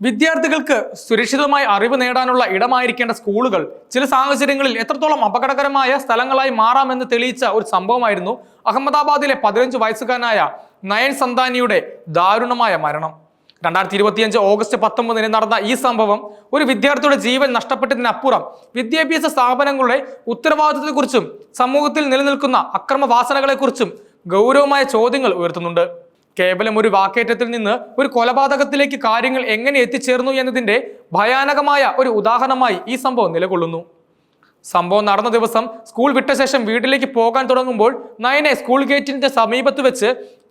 വിദ്യാർത്ഥികൾക്ക് സുരക്ഷിതമായി അറിവ് നേടാനുള്ള ഇടമായിരിക്കേണ്ട സ്കൂളുകൾ ചില സാഹചര്യങ്ങളിൽ എത്രത്തോളം അപകടകരമായ സ്ഥലങ്ങളായി മാറാമെന്ന് തെളിയിച്ച ഒരു സംഭവമായിരുന്നു അഹമ്മദാബാദിലെ പതിനഞ്ച് വയസ്സുകാരനായ നയൻ സന്താനിയുടെ ദാരുണമായ മരണം. രണ്ടായിരത്തി ഇരുപത്തിയഞ്ച് ഓഗസ്റ്റ് പത്തൊമ്പതിന് നടന്ന ഈ സംഭവം ഒരു വിദ്യാർത്ഥിയുടെ ജീവൻ നഷ്ടപ്പെട്ടതിനപ്പുറം വിദ്യാഭ്യാസ സ്ഥാപനങ്ങളുടെ ഉത്തരവാദിത്തത്തെക്കുറിച്ചും സമൂഹത്തിൽ നിലനിൽക്കുന്ന അക്രമവാസനകളെക്കുറിച്ചും ഗൗരവമായ ചോദ്യങ്ങൾ ഉയർത്തുന്നുണ്ട്. കേവലം ഒരു വാക്കേറ്റത്തിൽ നിന്ന് ഒരു കൊലപാതകത്തിലേക്ക് കാര്യങ്ങൾ എങ്ങനെ എത്തിച്ചേർന്നു എന്നതിന്റെ ഭയാനകമായ ഒരു ഉദാഹരണമായി ഈ സംഭവം നിലകൊള്ളുന്നു. സംഭവം നടന്ന ദിവസം സ്കൂൾ വിട്ട ശേഷം വീട്ടിലേക്ക് പോകാൻ തുടങ്ങുമ്പോൾ നയനെ സ്കൂൾ ഗേറ്റിന്റെ സമീപത്ത് വെച്ച്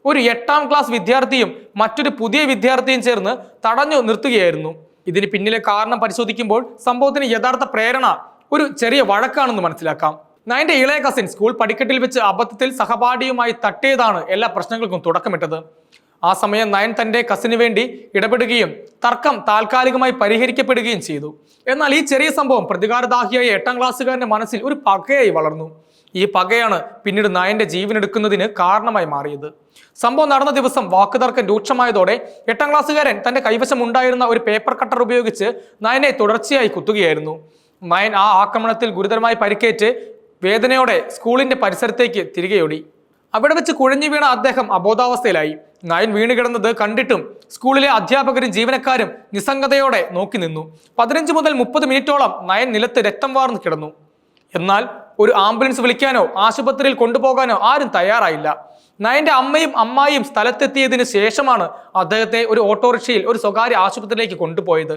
ഒരു എട്ടാം ക്ലാസ് വിദ്യാർത്ഥിയും മറ്റൊരു പുതിയ വിദ്യാർത്ഥിയും ചേർന്ന് തടഞ്ഞു നിർത്തുകയായിരുന്നു. ഇതിന് പിന്നിലെ കാരണം പരിശോധിക്കുമ്പോൾ സംഭവത്തിന് യഥാർത്ഥ പ്രേരണ ഒരു ചെറിയ വഴക്കാണെന്ന് മനസ്സിലാക്കാം. നയന്റെ ഇളയ കസിൻ സ്കൂൾ പടിക്കെട്ടിൽ വെച്ച് അബദ്ധത്തിൽ സഹപാഠിയുമായി തട്ടിയതാണ് എല്ലാ പ്രശ്നങ്ങൾക്കും തുടക്കമിട്ടത്. ആ സമയം നയൻ തന്റെ കസിന് വേണ്ടി ഇടപെടുകയും തർക്കം താൽക്കാലികമായി പരിഹരിക്കപ്പെടുകയും ചെയ്തു. എന്നാൽ ഈ ചെറിയ സംഭവം പ്രതികാരദാഹിയായ എട്ടാം ക്ലാസ്സുകാരന്റെ മനസ്സിൽ ഒരു പകയായി വളർന്നു. ഈ പകയാണ് പിന്നീട് നയന്റെ ജീവനെടുക്കുന്നതിന് കാരണമായി മാറിയത്. സംഭവം നടന്ന ദിവസം വാക്കുതർക്കം രൂക്ഷമായതോടെ എട്ടാം ക്ലാസ്സുകാരൻ തന്റെ കൈവശം ഉണ്ടായിരുന്ന ഒരു പേപ്പർ കട്ടർ ഉപയോഗിച്ച് നയനെ തുടർച്ചയായി കുത്തുകയായിരുന്നു. നയൻ ആ ആക്രമണത്തിൽ ഗുരുതരമായി പരിക്കേറ്റ് വേദനയോടെ സ്കൂളിന്റെ പരിസരത്തേക്ക് തിരികെയോടി. അവിടെ വെച്ച് കുഴഞ്ഞു വീണ അദ്ദേഹം അബോധാവസ്ഥയിലായി. നയൻ വീണ് കിടന്നത് കണ്ടിട്ടും സ്കൂളിലെ അധ്യാപകരും ജീവനക്കാരും നിസ്സംഗതയോടെ നോക്കി നിന്നു. പതിനഞ്ച് മുതൽ മുപ്പത് മിനിറ്റോളം നയൻ നിലത്ത് രക്തം വാർന്നു കിടന്നു. എന്നാൽ ഒരു ആംബുലൻസ് വിളിക്കാനോ ആശുപത്രിയിൽ കൊണ്ടുപോകാനോ ആരും തയ്യാറായില്ല. നയന്റെ അമ്മയും അമ്മായിയും സ്ഥലത്തെത്തിയതിനു ശേഷമാണ് അദ്ദേഹത്തെ ഒരു ഓട്ടോറിക്ഷയിൽ ഒരു സ്വകാര്യ ആശുപത്രിയിലേക്ക് കൊണ്ടുപോയത്.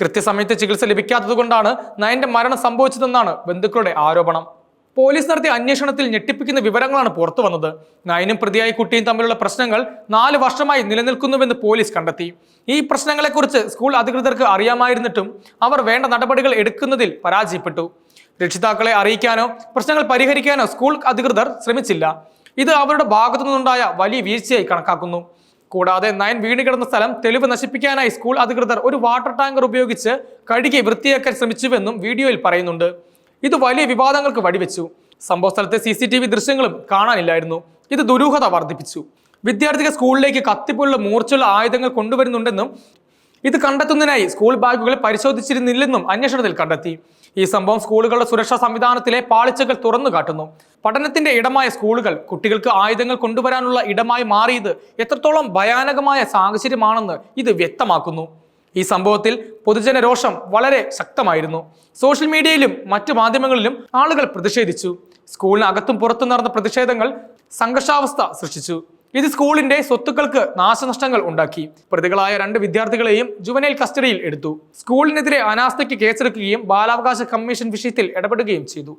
കൃത്യസമയത്ത് ചികിത്സ ലഭിക്കാത്തതുകൊണ്ടാണ് നയന്റെ മരണം സംഭവിച്ചതെന്നാണ് ബന്ധുക്കളുടെ ആരോപണം. പോലീസ് നടത്തിയ അന്വേഷണത്തിൽ ഞെട്ടിപ്പിക്കുന്ന വിവരങ്ങളാണ് പുറത്തു വന്നത്. നയനും പ്രതിയായ കുട്ടിയും തമ്മിലുള്ള പ്രശ്നങ്ങൾ നാല് വർഷമായി നിലനിൽക്കുന്നുവെന്ന് പോലീസ് കണ്ടെത്തി. ഈ പ്രശ്നങ്ങളെക്കുറിച്ച് സ്കൂൾ അധികൃതർക്ക് അറിയാമായിരുന്നിട്ടും അവർ വേണ്ട നടപടികൾ എടുക്കുന്നതിൽ പരാജയപ്പെട്ടു. രക്ഷിതാക്കളെ അറിയിക്കാനോ പ്രശ്നങ്ങൾ പരിഹരിക്കാനോ സ്കൂൾ അധികൃതർ ശ്രമിച്ചില്ല. ഇത് അവരുടെ ഭാഗത്തു നിന്നുണ്ടായ വലിയ വീഴ്ചയായി കണക്കാക്കുന്നു. കൂടാതെ നയൻ വീണ് കിടന്ന സ്ഥലം തെളിവ് നശിപ്പിക്കാനായി സ്കൂൾ അധികൃതർ ഒരു വാട്ടർ ടാങ്കർ ഉപയോഗിച്ച് കഴുകി വൃത്തിയാക്കാൻ ശ്രമിച്ചുവെന്നും വീഡിയോയിൽ പറയുന്നുണ്ട്. ഇത് വലിയ വിവാദങ്ങൾക്ക് വഴിവെച്ചു. സംഭവ സ്ഥലത്തെ സി സി ടി വി ദൃശ്യങ്ങളും കാണാനില്ലായിരുന്നു. ഇത് ദുരൂഹത വർദ്ധിപ്പിച്ചു. വിദ്യാർത്ഥികൾ സ്കൂളിലേക്ക് കത്തിപ്പോലുള്ള മൂർച്ചയുള്ള ആയുധങ്ങൾ കൊണ്ടുവരുന്നുണ്ടെന്നും ഇത് കണ്ടെത്തുന്നതിനായി സ്കൂൾ ബാഗുകൾ പരിശോധിച്ചിരുന്നില്ലെന്നും അന്വേഷണത്തിൽ കണ്ടെത്തി. ഈ സംഭവം സ്കൂളുകളുടെ സുരക്ഷാ സംവിധാനത്തിലെ പാളിച്ചകൾ തുറന്നു കാട്ടുന്നു. പഠനത്തിന്റെ ഇടമായ സ്കൂളുകൾ കുട്ടികൾക്ക് ആയുധങ്ങൾ കൊണ്ടുവരാനുള്ള ഇടമായി മാറിയത് എത്രത്തോളം ഭയാനകമായ സാഹചര്യമാണെന്ന് ഇത് വ്യക്തമാക്കുന്നു. ഈ സംഭവത്തിൽ പൊതുജന രോഷം വളരെ ശക്തമായിരുന്നു. സോഷ്യൽ മീഡിയയിലും മറ്റു മാധ്യമങ്ങളിലും ആളുകൾ പ്രതിഷേധിച്ചു. സ്കൂളിനകത്തും പുറത്തും നടന്ന പ്രതിഷേധങ്ങൾ സംഘർഷാവസ്ഥ സൃഷ്ടിച്ചു. ഇത് സ്കൂളിന്റെ സ്വത്തുക്കൾക്ക് നാശനഷ്ടങ്ങൾ ഉണ്ടാക്കി. പ്രതികളായ രണ്ട് വിദ്യാർത്ഥികളെയും ജുവനൈൽ കസ്റ്റഡിയിൽ എടുത്തു. സ്കൂളിനെതിരെ അനാസ്ഥയ്ക്ക് കേസെടുക്കുകയും ബാലാവകാശ കമ്മീഷൻ വിഷയത്തിൽ ഇടപെടുകയും ചെയ്തു.